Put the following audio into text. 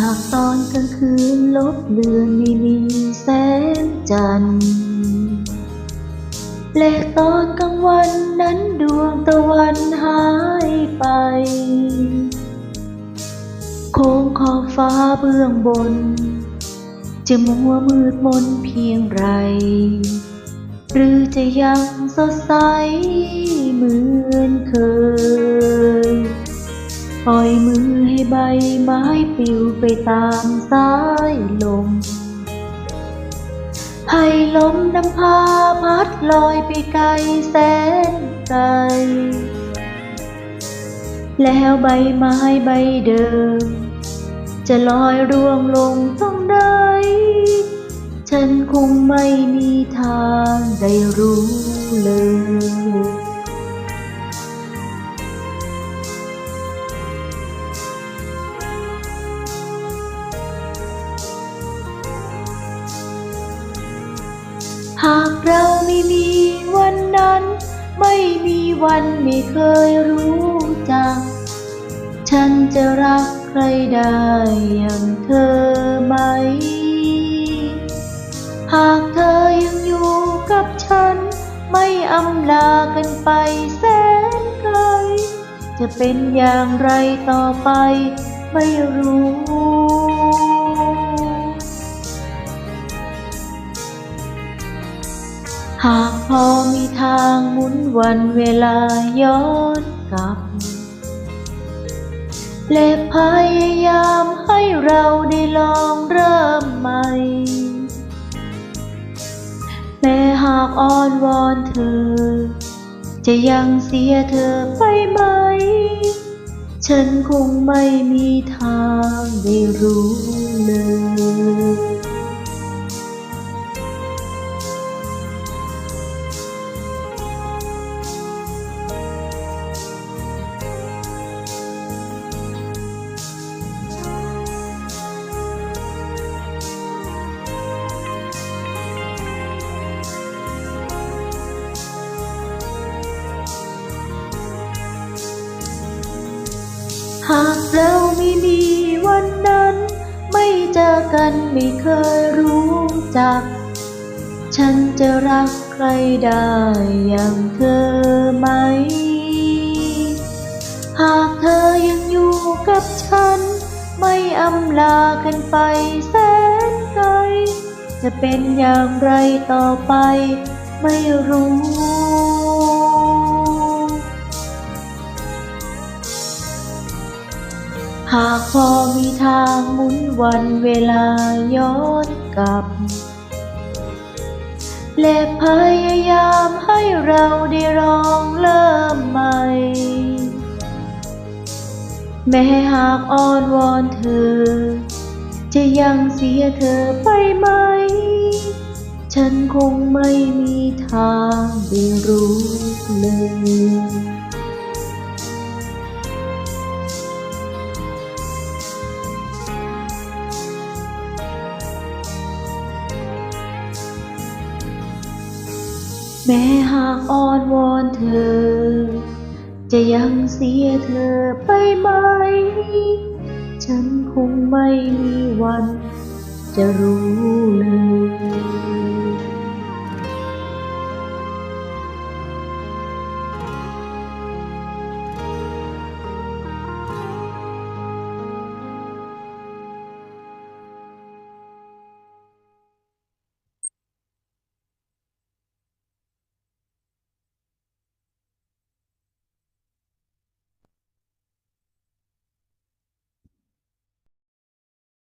ากตอนกลางคืนลบเลือนไม่มีแสงจันทร์และตอนกลางวันนั้นดวงตะวันหายไป โค้งขอบฟ้าเบื้องบน จะมัวมืดมนเพียงไร หรือจะยังสดใส ใบไม้ปลิวไปตามสายลมให้ลมนำพาพัดลอยไปไกลแสนไกล แล้วใบไม้ใบเดิม จะลอยร่วงลงตรงใด ฉันคงไม่มีทางได้รู้เลย หากเราไม่มีวันนั้น ไม่มีวันไม่เคยรู้จัก ฉันจะรักใครได้อย่างเธอไหม หากเธอยังอยู่กับฉัน ไม่อำลากันไปแสนไกล จะเป็นอย่างไรต่อไปไม่รู้ หากพอมีทางหมุนวันเวลาย้อนกลับ และพยายามให้เราได้ลองเริ่มใหม่แม้หากอ้อนวอนเธอ จะยังเสียเธอไปไหม ฉันคงไม่มีทางได้รู้เลยากเราไม่มีวันนั้น ไม่เจอกันไม่เคยรู้จัก ฉันจะรักใครได้อย่างเธอไหม หากเธอยังอยู่กับฉัน ไม่อำลากันไปแสนไกล จะเป็นอย่างไรต่อไป ไม่รู้ หากพอมีทางหมุนวันเวลาย้อนกลับ และพยายามให้เราได้ลองเริ่มใหม่ แม้หากอ้อนวอนเธอ จะยังเสียเธอไปไหม ฉันคงไม่มีทางได้รู้เลย แม้หากอ้อนวอนเธอ จะยังเสียเธอไปไหม ฉันคงไม่มีวันจะรู้เลย